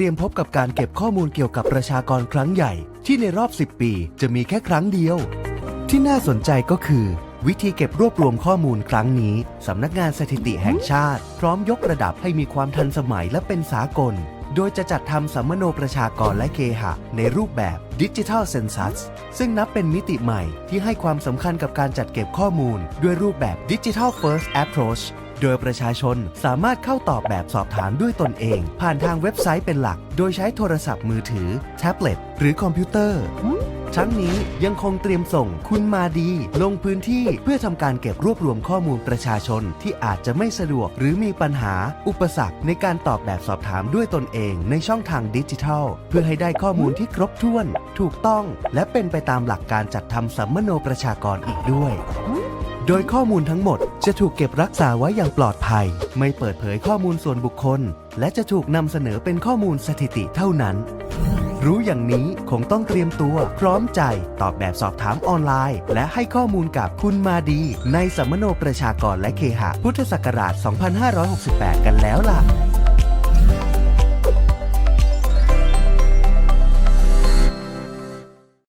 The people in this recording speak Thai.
รียมพบกับการเก็บข้อมูลเกี่ยวกับประชากรครั้งใหญ่ ที่ในรอบ 10 ปีจะมีแค่ครั้งเดียว ที่น่าสนใจก็คือ วิธีเก็บรวบรวมข้อมูลครั้งนี้ สำนักงานสถิติแห่งชาติ พร้อมยกระดับให้มีความทันสมัยและเป็นสากล โดยจะจัดทำสัมมโนประชากรและเคหะ ในรูปแบบดิจิทัลเซนซัสซึ่งนับเป็นมิติใหม่ที่ให้ความสำคัญกับการจัดเก็บข้อมูล ด้วยรูปแบบดิจิทัล First Approach โดยประชาชนสามารถเข้าตอบแบบสอบถามด้วยตนเอง ผ่านทางเว็บไซต์เป็นหลัก โดยใช้โทรศัพท์มือถือ แท็บเล็ต หรือคอมพิวเตอร์ทั้งนี้ยังคงเตรียมส่งคุณมาดี ลงพื้นที่เพื่อทำการเก็บรวบรวมข้อมูลประชาชนที่อาจจะไม่สะดวก หรือมีปัญหา อุปสรรคในการตอบแบบสอบถามด้วยตนเองในช่องทางดิจิทัล เพื่อให้ได้ข้อมูลที่ครบถ้วน ถูกต้อง และเป็นไปตามหลักการจัดทำสัมมโนประชากรอีกด้วย โดยข้อมูลทั้งหมด จะถูกเก็บรักษาไว้อย่างปลอดภัย ไม่เปิดเผยข้อมูลส่วนบุคคล และจะถูกนำเสนอเป็นข้อมูลสถิติเท่านั้น รู้อย่างนี้คงต้องเตรียมตัว พร้อมใจ ตอบแบบสอบถามออนไลน์ และให้ข้อมูลกับคุณมาดี ในสัมมโนประชากรและเคหะพุทธศักราช 2568 กันแล้วล่ะ